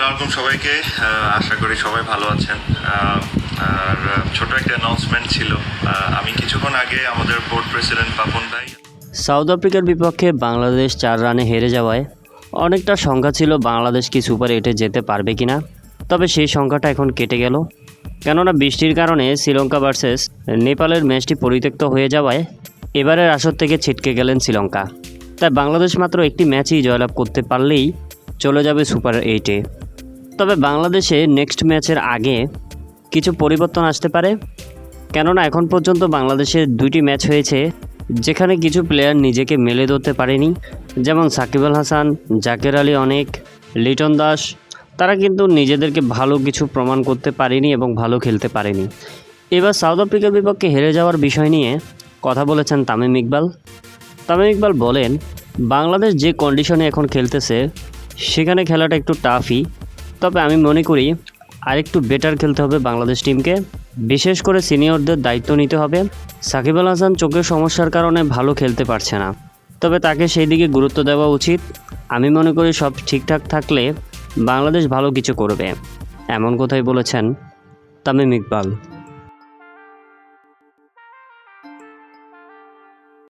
আসসালামু সবাইকে। আশা করি সবাই ভালো আছেন। আর ছোট একটা অ্যানাউন্সমেন্ট ছিল। আমি কিছুক্ষণ আগে আমাদের বোর্ড প্রেসিডেন্ট পাপন ভাই সাউথ আফ্রিকার বিপক্ষে বাংলাদেশ চার রানে হেরে যাওয়ায় অনেকটা সংখ্যা ছিল বাংলাদেশ কি সুপার এইটে যেতে পারবে কিনা। তবে সেই সংখ্যাটা এখন কেটে গেল। কেননা বৃষ্টির কারণে শ্রীলঙ্কা ভার্সেস নেপালের ম্যাচটি পরিত্যক্ত হয়ে যাওয়ায় এবারের আসর থেকে ছিটকে গেলেন শ্রীলঙ্কা। তাই বাংলাদেশ মাত্র একটি ম্যাচই জয়লাভ করতে পারলেই চলে যাবে সুপার এইটে। তবে বাংলাদেশে নেক্সট ম্যাচের আগে কিছু পরিবর্তন আসতে পারে। কেননা এখন পর্যন্ত বাংলাদেশের দুইটি ম্যাচ হয়েছে, যেখানে কিছু প্লেয়ার নিজেকে মেলে ধরতে পারেনি। যেমন সাকিব আল হাসান, জাকের আলী অনেক, লিটন দাস, তারা কিন্তু নিজেদেরকে ভালো কিছু প্রমাণ করতে পারেনি এবং ভালো খেলতে পারেনি। এবার সাউথ আফ্রিকার বিপক্ষে হেরে যাওয়ার বিষয় নিয়ে কথা বলেছেন তামিম ইকবাল। তামিম ইকবাল বলেন, বাংলাদেশ যে কন্ডিশনে এখন খেলতেছে, সেখানে খেলাটা একটু টাফই তবে আমি মনে করি আরেকটু বেটার খেলতে হবে বাংলাদেশ টিমকে বিশেষ করে সিনিয়রদের দায়িত্ব নিতে হবে। সাকিব আল হাসান চোখের সমস্যার কারণে ভালো খেলতে পারছে না। তবে তাকে সেই দিকে গুরুত্ব দেওয়া উচিত। আমি মনে করি সব ঠিকঠাক থাকলে বাংলাদেশ ভালো কিছু করবে। এমন কথাই বলেছেন তামিম ইকবাল।